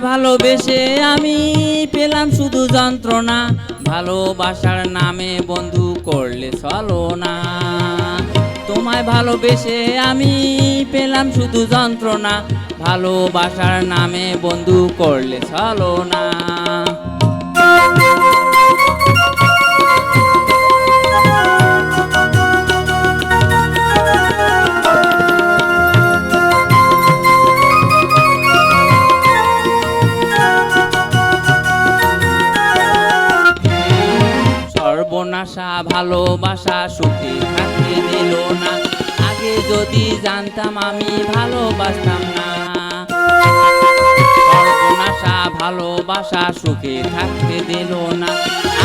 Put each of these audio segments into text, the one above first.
তোমায় ভালোবেসে আমি পেলাম শুধু যন্ত্রণা। ভালোবাসার নামে বন্ধু করলে চলো না। তোমায় ভালোবেসে আমি পেলাম শুধু যন্ত্রণা। ভালোবাসার নামে বন্ধু করলে চলো না। ভালোবাসা সুখে থাকতে দিল না। আগে যদি জানতাম আমি ভালোবাসতাম না। সর্বনাশা ভালোবাসা সুখে থাকতে দিল না।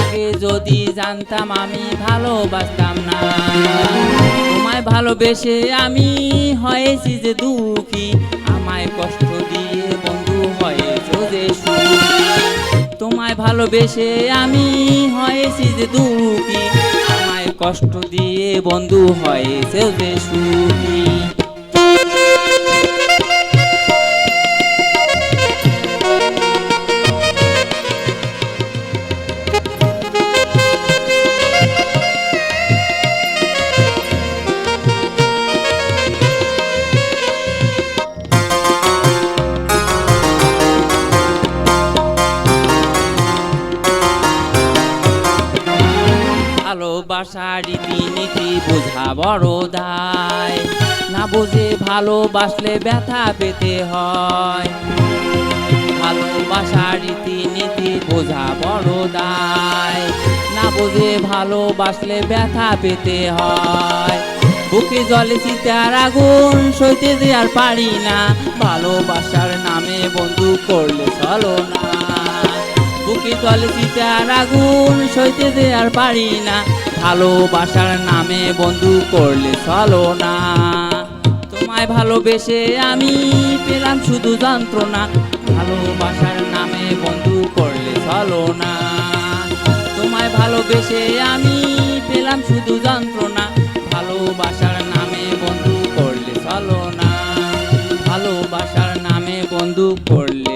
আগে যদি জানতাম আমি ভালোবাসতাম না। তোমায় ভালোবেসে আমি হয়েছি যে দুঃখী। আমায় কষ্ট ভালোবেসে আমি হয়েছি যে দুঃখী। আমায় কষ্ট দিয়ে বন্ধু হয়েছে যে সুখী। ভালোবাসা রীতিনীতি বোঝা বড় দায়? না বোঝে ভালোবাসলে ব্যথা পেতে হয়। ভালোবাসা রীতিনীতি বোঝা বড় দায়? না বোঝে ভালোবাসলে ব্যথা পেতে হয়। বুকে জলে চিতার আগুন, সইতে যে আর পারি না। ভালোবাসার নামে বন্ধু করলে চলো না। বুকে জলে চিতার আগুন, সইতে যে আর পারি না। ভালোবাসার নামে বন্ধু করলে চলো না। তোমায় ভালোবেসে আমি পেলাম শুধু যন্ত্রণা। ভালোবাসার নামে বন্ধু করলে চলো না। তোমায় ভালোবেসে আমি পেলাম শুধু যন্ত্রণা। ভালোবাসার নামে বন্ধু করলে চলো না। ভালোবাসার নামে বন্ধু করলে